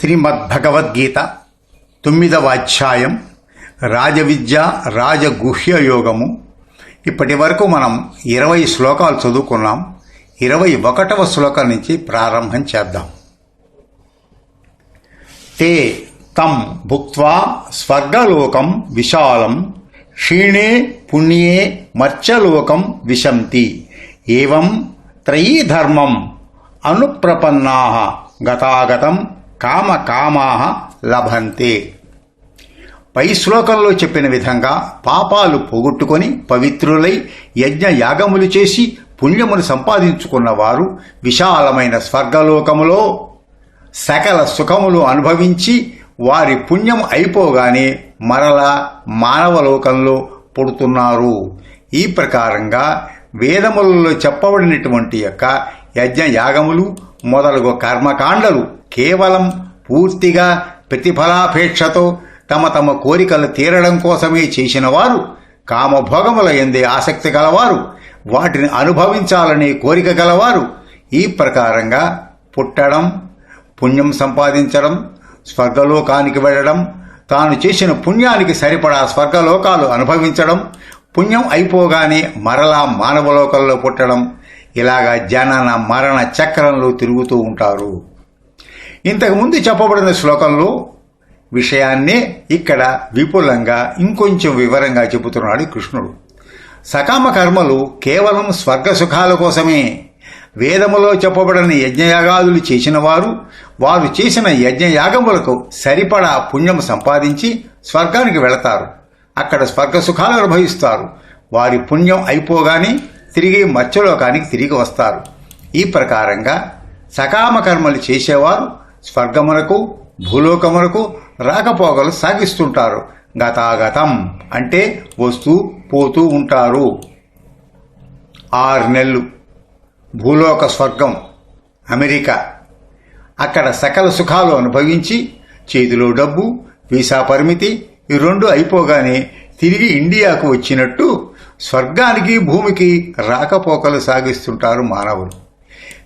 శ్రీమద్భగవద్గీత తొమ్మిదవ అధ్యాయం రాజవిద్య రాజగుహ్య యోగము ఇప్పటి వరకు మనం ఇరవై శ్లోకాలు చదువుకున్నాం. ఇరవై ఒకటవ శ్లోకం నుంచి ప్రారంభం చేద్దాం. తే తం భుక్వా స్వర్గలోకం విశాలం క్షీణే పుణ్యే మర్చలోకం విశంతి. ఏం త్రయీ ధర్మం అనుప్రపన్నా గతాగతం కామకామా లభంతే. పై శ్లోకంలో చెప్పిన విధంగా పాపాలు పోగొట్టుకొని పవిత్రులై యజ్ఞ యాగములు చేసి పుణ్యమును సంపాదించుకున్న వారు విశాలమైన స్వర్గలోకములో సకల సుఖములు అనుభవించి వారి పుణ్యం అయిపోగానే మరలా మానవలోకంలో పుడుతున్నారు. ఈ ప్రకారంగా వేదములలో చెప్పబడినటువంటి యొక్క యజ్ఞ యాగములు మొదలగు కర్మకాండలు కేవలం పూర్తిగా ప్రతిఫలాపేక్షతో తమ తమ కోరికలు తీరడం కోసమే చేసిన వారు కామభోగముల ఎందే ఆసక్తి గలవారు వాటిని అనుభవించాలనే కోరిక గలవారు. ఈ ప్రకారంగా పుట్టడం పుణ్యం సంపాదించడం స్వర్గలోకానికి వెళ్ళడం తాను చేసిన పుణ్యానికి సరిపడా స్వర్గలోకాలు అనుభవించడం పుణ్యం అయిపోగానే మరలా మానవలోకంలో పుట్టడం ఇలాగా జనన మరణ చక్రంలో తిరుగుతూ ఉంటారు. ఇంతకుముందు చెప్పబడిన శ్లోకంలో విషయాన్నే ఇక్కడ విపులంగా ఇంకొంచెం వివరంగా చెబుతున్నాడు కృష్ణుడు. సకామ కర్మలు కేవలం స్వర్గ సుఖాల కోసమే. వేదములో చెప్పబడిన యజ్ఞయాగాదులు చేసిన వారు వారు చేసిన యజ్ఞయాగములకు సరిపడా పుణ్యం సంపాదించి స్వర్గానికి వెళతారు. అక్కడ స్వర్గ సుఖాలు అనుభవిస్తారు. వారి పుణ్యం అయిపోగానే తిరిగి మత్స్యలోకానికి తిరిగి వస్తారు. ఈ ప్రకారంగా సకామ కర్మలు చేసేవారు స్వర్గమునకు భూలోకమునకు రాకపోకలు సాగిస్తుంటారు. గతాగతం అంటే వస్తూ పోతూ ఉంటారు. ఆరు నెలలు. భూలోక స్వర్గం అమెరికా. అక్కడ సకల సుఖాలు అనుభవించి చేతిలో డబ్బు వీసా పరిమితి ఈ రెండు అయిపోగానే తిరిగి ఇండియాకు వచ్చినట్టు స్వర్గానికి భూమికి రాకపోకలు సాగిస్తుంటారు మానవులు.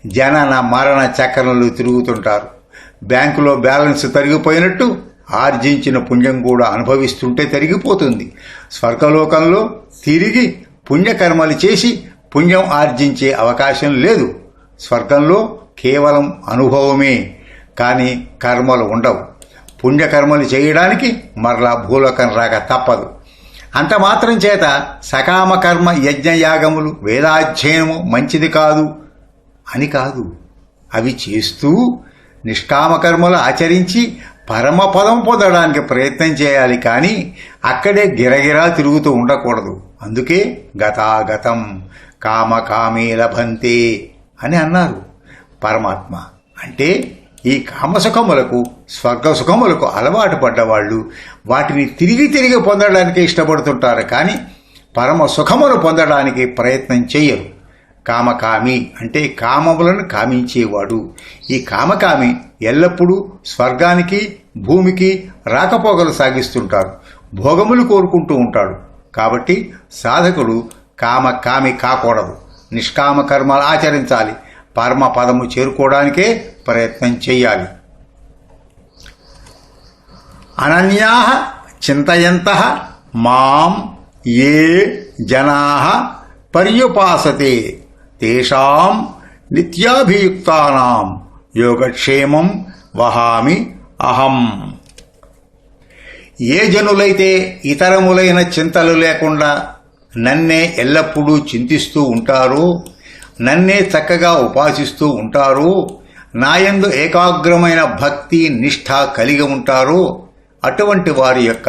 జనన మరణ చక్రంలో తిరుగుతుంటారు. బ్యాంకులో బ్యాలెన్స్ తరిగిపోయినట్టు ఆర్జించిన పుణ్యం కూడా అనుభవిస్తుంటే తరిగిపోతుంది. స్వర్గలోకంలో తిరిగి పుణ్యకర్మలు చేసి పుణ్యం ఆర్జించే అవకాశం లేదు. స్వర్గంలో కేవలం అనుభవమే. కానీ కర్మలు ఉండవు. పుణ్యకర్మలు చేయడానికి మరలా భూలోకం రాక తప్పదు. అంత మాత్రం చేత సకామ కర్మ యజ్ఞయాగములు వేదాధ్యయనము మంచిది కాదు అని కాదు. అవి చేస్తూ నిష్కామకర్మలు ఆచరించి పరమపదం పొందడానికి ప్రయత్నం చేయాలి కానీ అక్కడే గిరగిరా తిరుగుతూ ఉండకూడదు. అందుకే గతాగతం కామకామే లభంతే అని అన్నారు పరమాత్మ. అంటే ఈ కామసుఖములకు స్వర్గసుఖములకు అలవాటు పడ్డవాళ్ళు వాటిని తిరిగి తిరిగి పొందడానికి ఇష్టపడుతుంటారు కానీ పరమ సుఖమును పొందడానికి ప్రయత్నం చేయరు. కామకామి అంటే కామములను కామించేవాడు. ఈ కామకామి ఎల్లప్పుడూ స్వర్గానికి భూమికి రాకపోకలు సాగిస్తుంటారు భోగములు కోరుకుంటూ ఉంటాడు. కాబట్టి సాధకుడు కామకామి కాకూడదు. నిష్కామ కర్మలు ఆచరించాలి. పరమ పదము చేరుకోవడానికే ప్రయత్నం చేయాలి. అనన్యా చింతయంత మాం ఏ జనా పర్యుపాసతే. తేషాం నిత్యాభియుక్తానాం యోగక్షేమం వహామి అహం ఏ జనులైతే ఇతరములైన చింతలు లేకుండా నన్నే ఎల్లప్పుడూ చింతిస్తూ ఉంటారు నన్నే చక్కగా ఉపాసిస్తూ ఉంటారు నాయందు ఏకాగ్రమైన భక్తి నిష్ఠ కలిగి ఉంటారు అటువంటి వారి యొక్క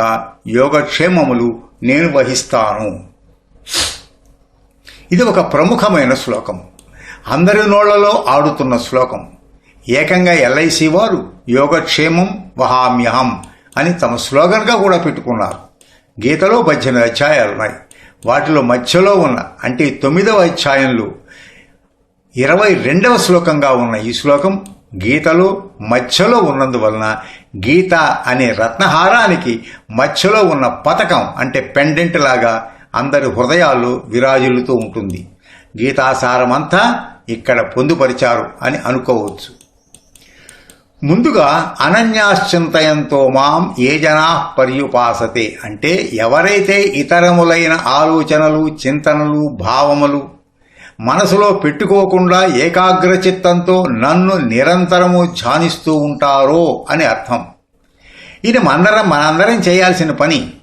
యోగక్షేమములు నేను వహిస్తాను. ఇది ఒక ప్రముఖమైన శ్లోకం. అందరి నోళ్ళలో ఆడుతున్న శ్లోకం. ఏకంగా ఎల్ఐసి వారు యోగక్షేమం వహామ్యహం అని తమ స్లోగన్గా కూడా పెట్టుకున్నారు. గీతలో పద్దెనిమిది అధ్యాయాలు ఉన్నాయి వాటిలో మధ్యలో ఉన్న అంటే తొమ్మిదవ అధ్యాయంలో ఇరవై రెండవ శ్లోకంగా ఉన్న ఈ శ్లోకం గీతలో మధ్యలో ఉన్నందువలన గీత అనే రత్నహారానికి మధ్యలో ఉన్న పథకం అంటే పెండెంట్ లాగా అందరి హృదయాలు విరాజిల్లుతూ ఉంటుంది. గీతాసారమంతా ఇక్కడ పొందుపరిచారు అని అనుకోవచ్చు. ముందుగా అనన్యాశ్చింతయంతో మాం ఏ జనా పర్యుపాసతే అంటే ఎవరైతే ఇతరములైన ఆలోచనలు చింతనలు భావములు మనసులో పెట్టుకోకుండా ఏకాగ్రచిత్తంతో నన్ను నిరంతరము ధ్యానిస్తూ ఉంటారో అని అర్థం. ఇది మనందరం మనందరం చేయాల్సిన పని.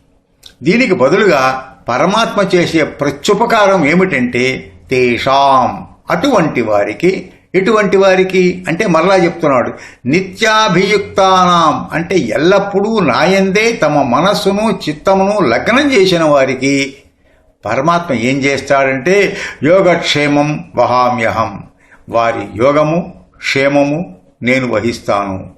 దీనికి బదులుగా పరమాత్మ చేసే ప్రత్యుపకారం ఏమిటంటే తేషాం. అటువంటి వారికి ఎటువంటి వారికి అంటే మరలా చెప్తున్నాడు నిత్యాభియుక్తానాం. అంటే ఎల్లప్పుడూ నాయందే తమ మనస్సును చిత్తమును లగ్నం చేసిన వారికి పరమాత్మ ఏం చేస్తాడంటే యోగక్షేమం వహామ్యహం. వారి యోగము క్షేమము నేను వహిస్తాను.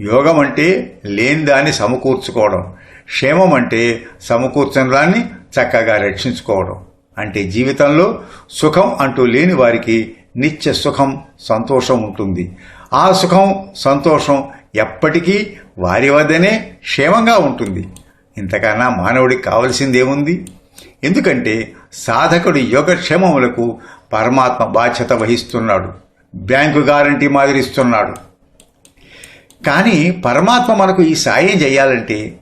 యోగం అంటే లేని దాన్ని సమకూర్చుకోవడం. క్షేమం అంటే సమకూర్చని దాన్ని చక్కగా రక్షించుకోవడం. అంటే జీవితంలో సుఖం అంటూ లేని వారికి నిత్య సుఖం సంతోషం ఉంటుంది. ఆ సుఖం సంతోషం ఎప్పటికీ వారి వద్దనే క్షేమంగా ఉంటుంది. ఇంతకన్నా మానవుడికి కావలసిందేముంది? ఎందుకంటే సాధకుడు యోగక్షేమములకు పరమాత్మ బాధ్యత వహిస్తున్నాడు. బ్యాంకు గ్యారంటీ మాదిరిస్తున్నాడు కానీ పరమాత్మ మనకు ఈ సాయం చేయాలంటే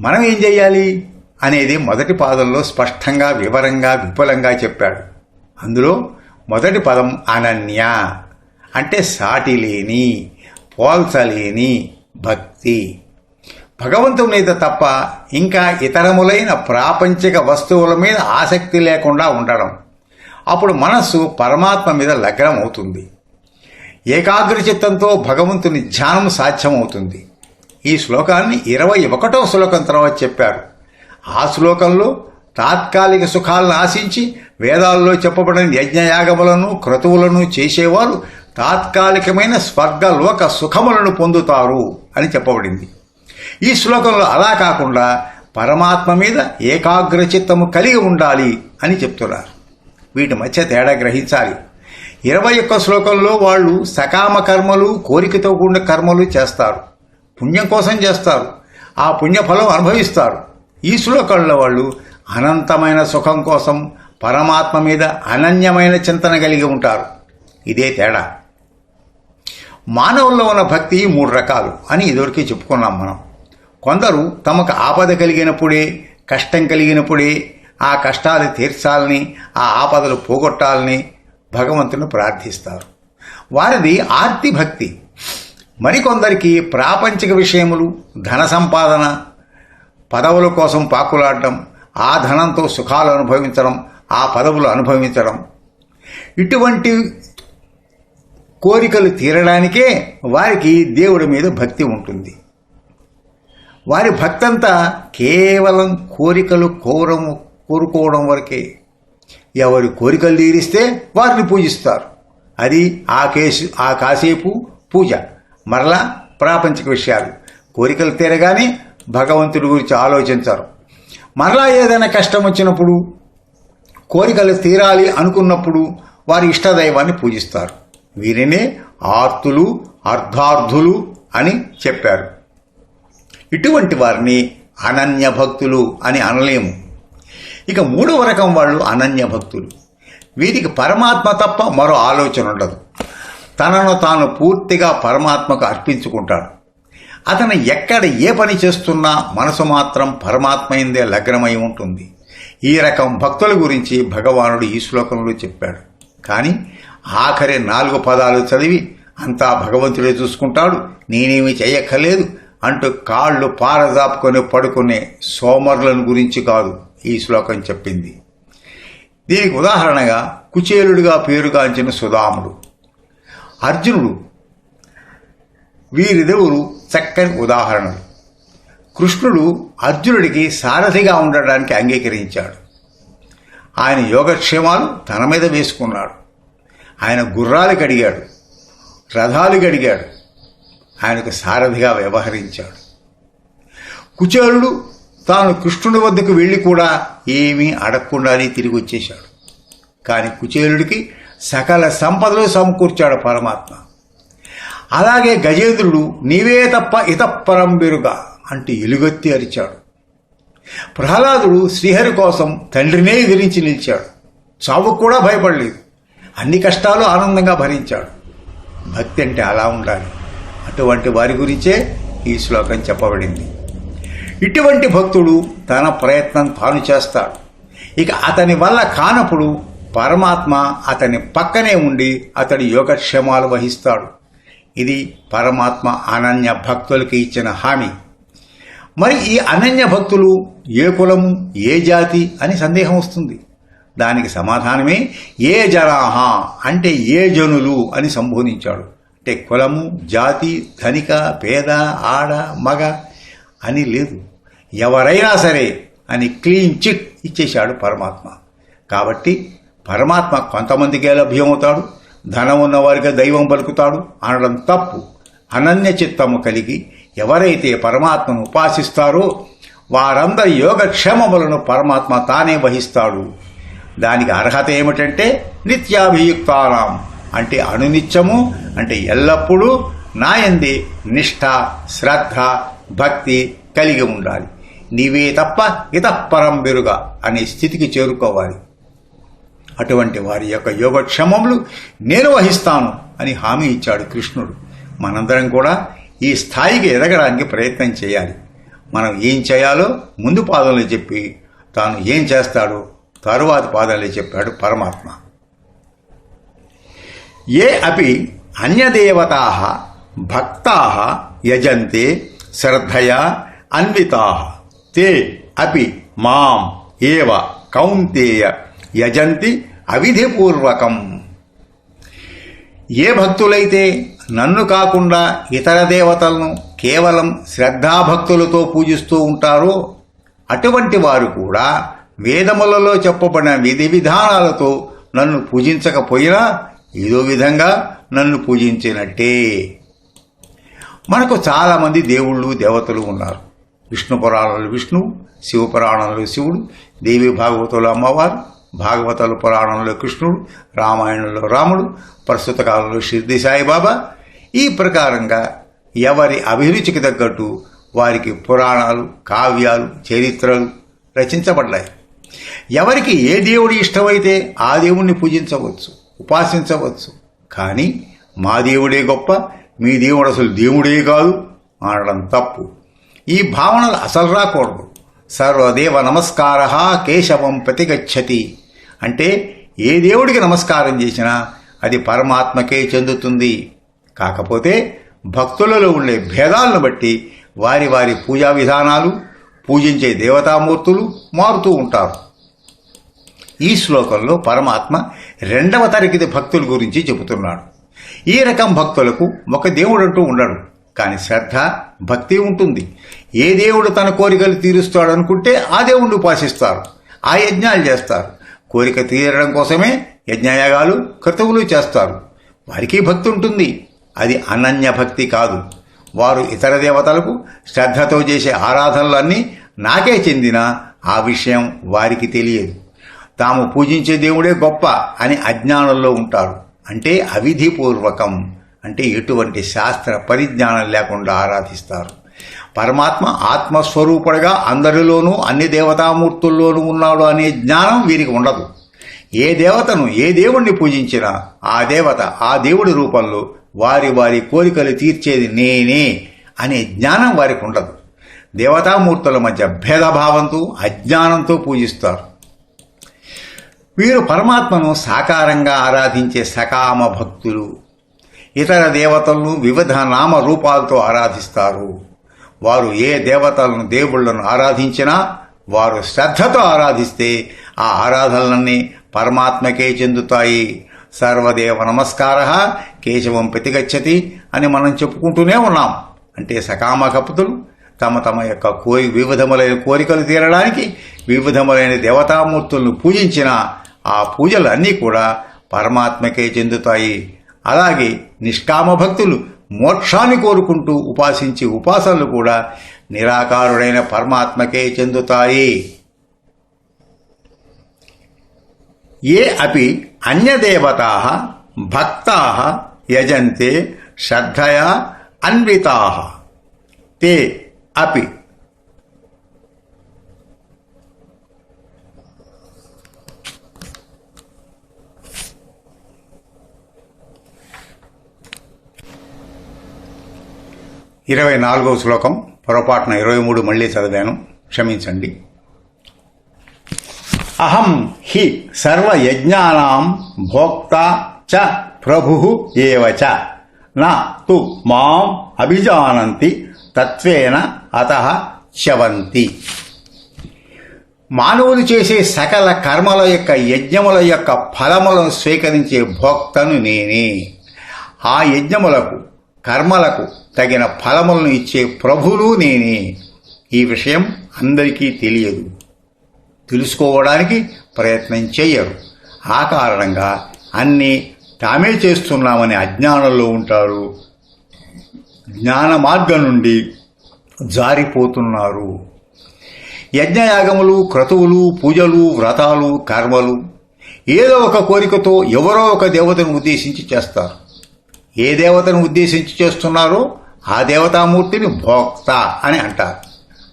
మనం ఏం చేయాలి? అనేది మొదటి పాదంలో స్పష్టంగా వివరంగా విపులంగా చెప్పాడు. అందులో మొదటి పదం అనన్య. అంటే సాటి లేని పోల్చలేని భక్తి. భగవంతుని మీద తప్ప ఇంకా ఇతరములైన ప్రాపంచిక వస్తువుల మీద ఆసక్తి లేకుండా ఉండడం. అప్పుడు మనస్సు పరమాత్మ మీద లగ్నం అవుతుంది ఏకాగ్ర భగవంతుని ధ్యానం సాధ్యమవుతుంది. ఈ శ్లోకాన్ని ఇరవై ఒకటో శ్లోకం తర్వాత చెప్పారు. ఆ శ్లోకంలో తాత్కాలిక సుఖాలను ఆశించి వేదాల్లో చెప్పబడిన యజ్ఞయాగములను క్రతువులను చేసేవారు తాత్కాలికమైన స్వర్గలోక సుఖములను పొందుతారు అని చెప్పబడింది. ఈ శ్లోకంలో అలా కాకుండా పరమాత్మ మీద ఏకాగ్రచిత్తము కలిగి ఉండాలి అని చెప్తున్నారు. వీటి మధ్య తేడా గ్రహించాలి. ఇరవై ఒక్క శ్లోకంలో వాళ్ళు సకామ కర్మలు కోరికతో కూడిన కర్మలు చేస్తారు. పుణ్యం కోసం చేస్తారు. ఆ పుణ్యఫలం అనుభవిస్తారు. ఈ శ్లోకంలో వాళ్ళు అనంతమైన సుఖం కోసం పరమాత్మ మీద అనన్యమైన చింతన కలిగి ఉంటారు. ఇదే తేడా. మానవుల్లో ఉన్న భక్తి మూడు రకాలు అని ఇదివరకే చెప్పుకున్నాం మనం. కొందరు తమకు ఆపద కలిగినప్పుడే కష్టం కలిగినప్పుడే ఆ కష్టాలు తీర్చాలని ఆ ఆపదలు పోగొట్టాలని భగవంతుని ప్రార్థిస్తారు. వారిది ఆర్తి భక్తి. మరికొందరికి ప్రాపంచిక విషయములు ధన సంపాదన పదవుల కోసం పాకులాడడం ఆ ధనంతో సుఖాలు అనుభవించడం ఆ పదవులు అనుభవించడం. ఇటువంటి కోరికలు తీరడానికే వారికి దేవుడి మీద భక్తి ఉంటుంది. వారి భక్తంతా కేవలం కోరికలు కోరము కోరుకోవడం వరకే. ఎవరి కోరికలు తీరిస్తే వారిని పూజిస్తారు. అది ఆ కేసు ఆ కాసేపు పూజ. మరలా ప్రాపంచిక విషయాలు. కోరికలు తీరగానే భగవంతుడి గురించి ఆలోచించరు. మరలా ఏదైనా కష్టం వచ్చినప్పుడు కోరికలు తీరాలి అనుకున్నప్పుడు వారి ఇష్టదైవాన్ని పూజిస్తారు. వీరినే ఆర్తులు అర్ధార్థులు అని చెప్పారు. ఇటువంటి వారిని అనన్య భక్తులు అని అనలేము. ఇక మూడవ రకం వాళ్ళు అనన్య భక్తులు. వీరికి పరమాత్మ తప్ప మరో ఆలోచన ఉండదు. తనను తాను పూర్తిగా పరమాత్మకు అర్పించుకుంటాడు. అతను ఎక్కడ ఏ పని చేస్తున్నా మనసు మాత్రం పరమాత్మైందే లగ్నమై ఉంటుంది. ఈ రకం భక్తుల గురించి భగవానుడు ఈ శ్లోకంలో చెప్పాడు. కానీ ఆఖరి నాలుగు పదాలు చదివి అంతా భగవంతుడే చూసుకుంటాడు. నేనేమి చేయక్కర్లేదు అంటూ కాళ్ళు పారదాపుకొని పడుకునే సోమరులను గురించి కాదు ఈ శ్లోకం చెప్పింది. దీనికి ఉదాహరణగా కుచేలుడిగా పేరుగాంచిన సుధాముడు. అర్జునుడు వీరిరువురు చక్కని ఉదాహరణలు కృష్ణుడు అర్జునుడికి సారథిగా ఉండడానికి అంగీకరించాడు. ఆయన యోగక్షేమాలు తన మీద వేసుకున్నాడు. ఆయన గుర్రాలు గడిగాడు రథాలు గడిగాడు ఆయనకు సారథిగా వ్యవహరించాడు. కుచేరుడు తాను కృష్ణుడి వద్దకు వెళ్ళి కూడా ఏమీ అడగకుండానే తిరిగి వచ్చేశాడు. కానీ కుచేరుడికి సకల సంపదలు సమకూర్చాడు పరమాత్మ. అలాగే గజేంద్రుడు నీవే తప్ప ఇతప్పరం అంటూ ఎలుగెత్తి అరిచాడు. ప్రహ్లాదుడు శ్రీహరి కోసం తండ్రినే ఎదిరించి నిలిచాడు. చావుకు కూడా భయపడలేదు. అన్ని కష్టాలు ఆనందంగా భరించాడు. భక్తి అంటే అలా ఉండాలి. అటువంటి వారి గురించే ఈ శ్లోకం చెప్పబడింది. ఇటువంటి భక్తుడు తన ప్రయత్నం తాను చేస్తాడు. ఇక అతని వల్ల కానప్పుడు పరమాత్మ అతని పక్కనే ఉండి అతడి యోగక్షేమాలు వహిస్తాడు. ఇది పరమాత్మ అనన్య భక్తులకి ఇచ్చిన హామీ. మరి ఈ అనన్య భక్తులు ఏ కులము ఏ జాతి అని సందేహం వస్తుంది. దానికి సమాధానమే ఏ జనాహ అంటే ఏ జనులు అని సంబోధించాడు. అంటే కులము జాతి ధనిక పేద ఆడ మగ అని లేదు. ఎవరైనా సరే అని క్లీన్ చిట్ ఇచ్చేశాడు పరమాత్మ. కాబట్టి పరమాత్మ కొంతమందికే లభ్యమవుతాడు ధనం ఉన్నవారిగా దైవం పలుకుతాడు అనడం తప్పు. అనన్య చిత్తము కలిగి ఎవరైతే పరమాత్మను ఉపాసిస్తారో వారందరి యోగక్షేమములను పరమాత్మ తానే వహిస్తాడు. దానికి అర్హత ఏమిటంటే నిత్యాభియుక్తానాం. అంటే అనునిత్యము అంటే ఎల్లప్పుడూ నాయంది నిష్ఠ శ్రద్ధ భక్తి కలిగి ఉండాలి. నీవే తప్ప ఇతపరం బెరుగా అనే స్థితికి చేరుకోవాలి. అటువంటి వారి యొక్క యోగక్షేమములు నేను వహిస్తాను అని హామీ ఇచ్చాడు కృష్ణుడు. మనందరం కూడా ఈ స్థాయికి ఎదగడానికి ప్రయత్నం చేయాలి. మనం ఏం చేయాలో ముందు పాదంలో చెప్పి తాను ఏం చేస్తాడో తరువాత పాదంలో చెప్పాడు పరమాత్మ. ఏ అపి అన్యదేవతా భక్తా యజంతే శ్రద్ధయా అన్వితా. తే అపి మాం ఏవ కౌంతేయ యజంతి అవిధిపూర్వకం. ఏ భక్తులైతే నన్ను కాకుండా ఇతర దేవతలను కేవలం శ్రద్ధాభక్తులతో పూజిస్తూ ఉంటారో అటువంటి వారు కూడా వేదములలో చెప్పబడిన విధి విధానాలతో నన్ను పూజించకపోయినా ఏదో విధంగా నన్ను పూజించినట్టే. మనకు చాలామంది దేవుళ్ళు దేవతలు ఉన్నారు. విష్ణు పురాణాలు విష్ణు శివ పురాణంలో శివుడు దేవి భాగవతులు అమ్మవారు. భాగవతాలు పురాణంలో కృష్ణుడు రామాయణంలో రాముడు ప్రస్తుత కాలంలో షిర్ది సాయిబాబా. ఈ ప్రకారంగా ఎవరి అభిరుచికి తగ్గట్టు వారికి పురాణాలు కావ్యాలు చరిత్రలు రచించబడ్డాయి. ఎవరికి ఏ దేవుడు ఇష్టమైతే ఆ దేవుణ్ణి పూజించవచ్చు ఉపాసించవచ్చు. కానీ మా దేవుడే గొప్ప మీ దేవుడు అసలు దేవుడే కాదు అనడం తప్పు. ఈ భావనలు అసలు రాకూడదు. సర్వదేవ నమస్కార కేశవం ప్రతిగచ్చతి. అంటే ఏ దేవుడికి నమస్కారం చేసినా అది పరమాత్మకే చెందుతుంది. కాకపోతే భక్తులలో ఉండే భేదాలను బట్టి వారి వారి పూజా విధానాలు పూజించే దేవతామూర్తులు మారుతూ ఉంటారు. ఈ శ్లోకంలో పరమాత్మ రెండవ తరగతి భక్తుల గురించి చెబుతున్నాడు. ఈ రకం భక్తులకు ఒక దేవుడంటూ ఉండడు. కానీ శ్రద్ధ భక్తి ఉంటుంది. ఏ దేవుడు తన కోరికలు తీరుస్తాడు అనుకుంటే ఆ దేవుణ్ణి ఉపాసిస్తారు ఆ యజ్ఞాలు చేస్తారు. కోరిక తీరడం కోసమే యజ్ఞయాగాలు కర్తవులు చేస్తారు. వారికి భక్తి ఉంటుంది. అది అనన్య భక్తి కాదు. వారు ఇతర దేవతలకు శ్రద్ధతో చేసే ఆరాధనలన్నీ నాకే చెందిన ఆ విషయం వారికి తెలియదు. తాము పూజించే దేవుడే గొప్ప అని అజ్ఞానంలో ఉంటారు. అంటే అవిధిపూర్వకం. అంటే ఎటువంటి శాస్త్ర పరిజ్ఞానం లేకుండా ఆరాధిస్తారు. పరమాత్మ ఆత్మస్వరూపుడుగా అందరిలోనూ అన్ని దేవతామూర్తుల్లోనూ ఉన్నాడు అనే జ్ఞానం వీరికి ఉండదు. ఏ దేవతను ఏ దేవుణ్ణి పూజించినా ఆ దేవత ఆ దేవుడి రూపంలో వారి వారి కోరికలు తీర్చేది నేనే అనే జ్ఞానం వారికి ఉండదు. దేవతామూర్తుల మధ్య భేదభావంతో అజ్ఞానంతో పూజిస్తారు. వీరు పరమాత్మను సాకారంగా ఆరాధించే సకామ భక్తులు. ఇతర దేవతలను వివిధ నామ రూపాలతో ఆరాధిస్తారు. వారు ఏ దేవతలను దేవుళ్ళను ఆరాధించినా వారు శ్రద్ధతో ఆరాధిస్తే ఆ ఆరాధనలన్నీ పరమాత్మకే చెందుతాయి. సర్వదేవ నమస్కార కేశవం ప్రతిగచ్చతి అని మనం చెప్పుకుంటూనే ఉన్నాం. అంటే సకామ కపుతులు తమ తమ యొక్క కోరి వివిధములైన కోరికలు తీరడానికి వివిధములైన దేవతామూర్తులను పూజించిన ఆ పూజలు అన్నీ కూడా పరమాత్మకే చెందుతాయి. అలాగే నిష్కామ భక్తులు మోక్షాన్ని కోరుకుంటూ ఉపాసించే ఉపాసనలు కూడా నిరాకారుడైన పరమాత్మకే చెందుతాయి. ఏ అపి అన్యదేవతా భక్తా యజంతే శ్రద్ధయా అన్వితా. తే అపి ఇరవై నాలుగవ శ్లోకం పొరపాటున ఇరవై మూడు మళ్ళీ చదివాను. క్షమించండి. అహం హి సర్వయజ్ఞానాం భోక్త చ ప్రభు ఏవచ నా తు మాం అభిజానంతి తత్వేన అత చవంతి మానవులు చేసే సకల కర్మల యొక్క యజ్ఞముల యొక్క ఫలములను స్వీకరించే భోక్తను నేనే. ఆ యజ్ఞములకు కర్మలకు తగిన ఫలములను ఇచ్చే ప్రభులు నేనే. ఈ విషయం అందరికీ తెలియదు. తెలుసుకోవడానికి ప్రయత్నం చేయరు ఆ కారణంగా అన్నీ తామే చేస్తున్నామని అజ్ఞానంలో ఉంటారు. జ్ఞాన మార్గం నుండి జారిపోతున్నారు. యజ్ఞయాగములు క్రతువులు పూజలు వ్రతాలు కర్మలు ఏదో ఒక కోరికతో ఎవరో ఒక దేవతను ఉద్దేశించి చేస్తారు. ఏ దేవతను ఉద్దేశించి చేస్తున్నారో ఆ దేవతామూర్తిని భోక్త అని అంటారు.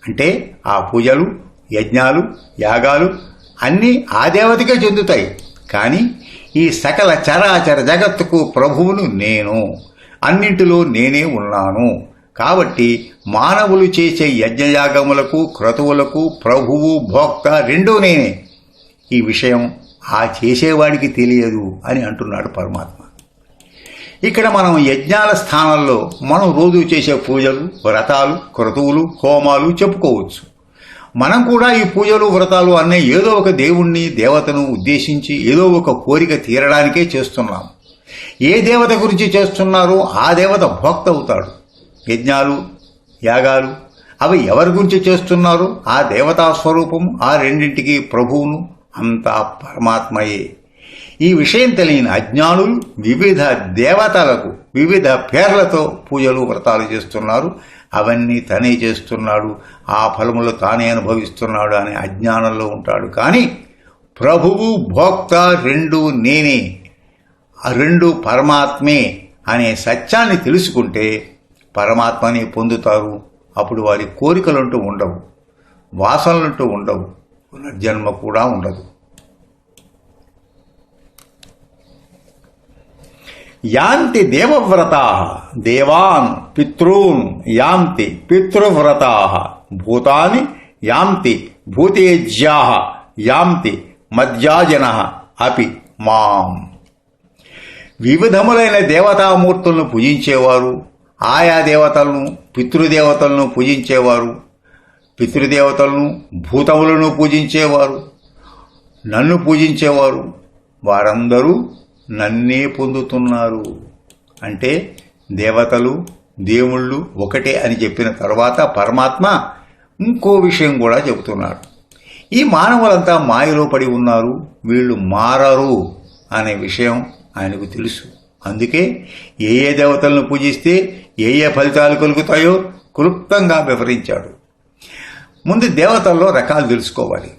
అంటే ఆ పూజలు యజ్ఞాలు యాగాలు అన్నీ ఆ దేవతకే చెందుతాయి. కానీ ఈ సకల చరాచర జగత్తుకు ప్రభువును నేను అన్నింటిలో నేనే ఉన్నాను. కాబట్టి మానవులు చేసే యజ్ఞయాగములకు క్రతువులకు ప్రభువు భోక్త రెండూ నేనే. ఈ విషయం ఆ చేసేవాడికి తెలియదు అని అంటున్నాడు పరమాత్మ. ఇక్కడ మనం యజ్ఞాల స్థానంలో మనం రోజు చేసే పూజలు వ్రతాలు క్రతువులు హోమాలు చెప్పుకోవచ్చు. మనం కూడా ఈ పూజలు వ్రతాలు అనే ఏదో ఒక దేవుణ్ణి దేవతను ఉద్దేశించి ఏదో ఒక కోరిక తీరడానికే చేస్తున్నాం. ఏ దేవత గురించి చేస్తున్నారో ఆ దేవత భోక్త అవుతాడు. యజ్ఞాలు యాగాలు అవి ఎవరి గురించి చేస్తున్నారు ఆ దేవతా స్వరూపం ఆ రెండింటికి ప్రభువును అంతా పరమాత్మయే. ఈ విషయం తెలియని అజ్ఞానులు వివిధ దేవతలకు వివిధ పేర్లతో పూజలు వ్రతాలు చేస్తున్నారు. అవన్నీ తనే చేస్తున్నాడు. ఆ ఫలములు తానే అనుభవిస్తున్నాడు అనే అజ్ఞానంలో ఉంటాడు. కానీ ప్రభువు భోక్త రెండు నేనే రెండు పరమాత్మే అనే సత్యాన్ని తెలుసుకుంటే పరమాత్మని పొందుతారు. అప్పుడు వారి కోరికలంటూ ఉండవు వాసనలంటూ ఉండవు. పునర్జన్మ కూడా ఉండదు. యాంతి దేవవ్రత దేవాన్ పితృన్ యాంతి పితృవ్రతా భూతాని యాంతి భూతేజ్యా యాంతి మధ్యాజన అపి మాం. వివిధములైన దేవతామూర్తులను పూజించేవారు ఆయా దేవతలను పితృదేవతలను పూజించేవారు పితృదేవతలను భూతములను పూజించేవారు నన్ను పూజించేవారు వారందరూ నన్నే పొందుతున్నారు. అంటే దేవతలు దేవుళ్ళు ఒకటే అని చెప్పిన తర్వాత పరమాత్మ ఇంకో విషయం కూడా చెబుతున్నాడు. ఈ మానవులంతా మాయలో పడి ఉన్నారు. వీళ్ళు మారరు అనే విషయం ఆయనకు తెలుసు. అందుకే ఏ ఏ దేవతలను పూజిస్తే ఏ ఏ ఫలితాలు కలుగుతాయో క్లుప్తంగా వివరించాడు. ముందు దేవతల్లో రకాలు తెలుసుకోవాలి.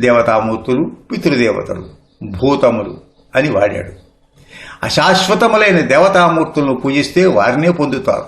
దేవతామూర్తులు పితృదేవతలు భూతములు. అని వాడాడు. అశాశ్వతములైన దేవతామూర్తులను పూజిస్తే వారినే పొందుతారు.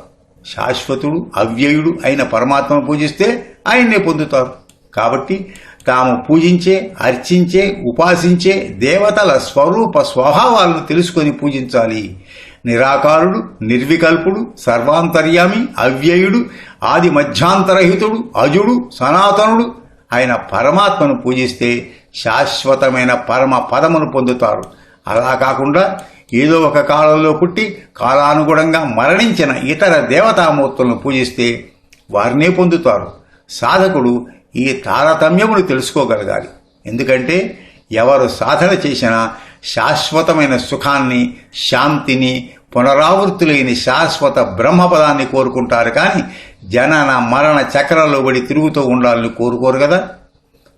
శాశ్వతుడు అవ్యయుడు అయిన పరమాత్మను పూజిస్తే ఆయన్నే పొందుతారు. కాబట్టి తాము పూజించే అర్చించే ఉపాసించే దేవతల స్వరూప స్వభావాలను తెలుసుకొని పూజించాలి. నిరాకారుడు నిర్వికల్పుడు సర్వాంతర్యామి అవ్యయుడు ఆది మధ్యాంతరహితుడు అజుడు సనాతనుడు ఆయన పరమాత్మను పూజిస్తే శాశ్వతమైన పరమ పదమును పొందుతారు. అలా కాకుండా ఏదో ఒక కాలంలో పుట్టి కాలానుగుణంగా మరణించిన ఇతర దేవతామూర్తులను పూజిస్తే వారినే పొందుతారు. సాధకుడు ఈ తారతమ్యమును తెలుసుకోగలగాలి. ఎందుకంటే ఎవరు సాధన చేసినా శాశ్వతమైన సుఖాన్ని శాంతిని పునరావృత్తి లేని శాశ్వత బ్రహ్మపదాన్ని కోరుకుంటారు కానీ జనన మరణ చక్రంలో పడి తిరుగుతూ ఉండాలని కోరుకోరు కదా.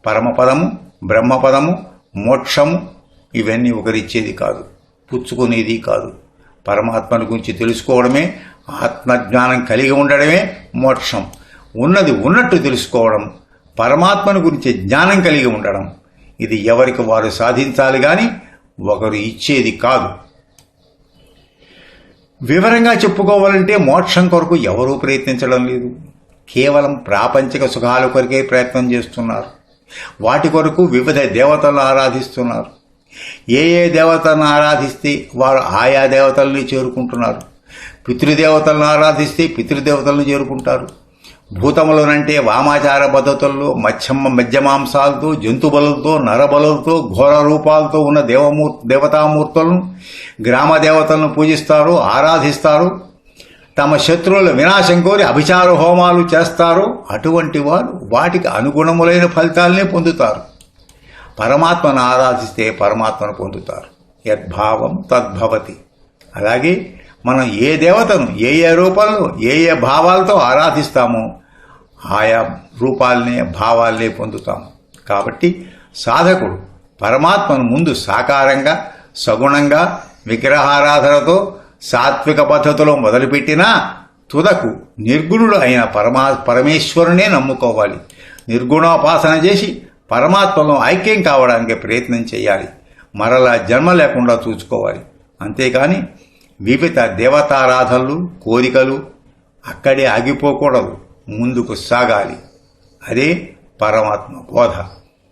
పరమపదము బ్రహ్మపదము మోక్షము ఇవన్నీ ఒకరిచ్చేది కాదు పుచ్చుకునేది కాదు. పరమాత్మను గురించి తెలుసుకోవడమే ఆత్మజ్ఞానం కలిగి ఉండడమే మోక్షం. ఉన్నది ఉన్నట్టు తెలుసుకోవడం పరమాత్మను గురించి జ్ఞానం కలిగి ఉండడం ఇది ఎవరికి వారు సాధించాలి కానీ ఒకరు ఇచ్చేది కాదు. వివరంగా చెప్పుకోవాలంటే మోక్షం కొరకు ఎవరూ ప్రయత్నించడం లేదు. కేవలం ప్రాపంచిక సుఖాల కొరకే ప్రయత్నం చేస్తున్నారు. వాటి కొరకు వివిధ దేవతలను ఆరాధిస్తున్నారు. ఏ ఏ దేవతలను ఆరాధిస్తే వారు ఆయా దేవతల్ని చేరుకుంటున్నారు. పితృదేవతలను ఆరాధిస్తే పితృదేవతలను చేరుకుంటారు. భూతములనంటే వామాచార పద్ధతుల్లో మత్స్యమ్మ మధ్యమాంసాలతో జంతుబలులతో నరబలతో ఘోర రూపాలతో ఉన్న దేవమూ దేవతామూర్తులను గ్రామ దేవతలను పూజిస్తారు ఆరాధిస్తారు. తమ శత్రువుల వినాశం కోరి అభిచార హోమాలు చేస్తారు. అటువంటి వారు వాటికి అనుగుణములైన ఫలితాలనే పొందుతారు. పరమాత్మను ఆరాధిస్తే పరమాత్మను పొందుతారు. యద్భావం తద్భవతి అలాగే మనం ఏ దేవతను ఏ ఏ రూపంలో ఏ ఏ భావాలతో ఆరాధిస్తామో ఆయా రూపాలనే భావాలనే పొందుతాము. కాబట్టి సాధకుడు పరమాత్మను ముందు సాకారంగా సగుణంగా విగ్రహారాధనతో సాత్విక పద్ధతిలో మొదలుపెట్టినా తుదకు నిర్గుణుడు అయిన పరమా పరమేశ్వరునే నమ్ముకోవాలి. నిర్గుణోపాసన చేసి పరమాత్మలో ఐక్యం కావడానికి ప్రయత్నం చేయాలి. మరలా జన్మ లేకుండా చూసుకోవాలి. అంతేకాని వివిధ దేవతారాధనలు కోరికలు అక్కడే ఆగిపోకూడదు. ముందుకు సాగాలి. అదే పరమాత్మ బోధ.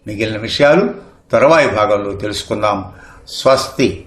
మిగిలిన విషయాలు తరువాయి భాగంలో తెలుసుకుందాం. స్వస్తి.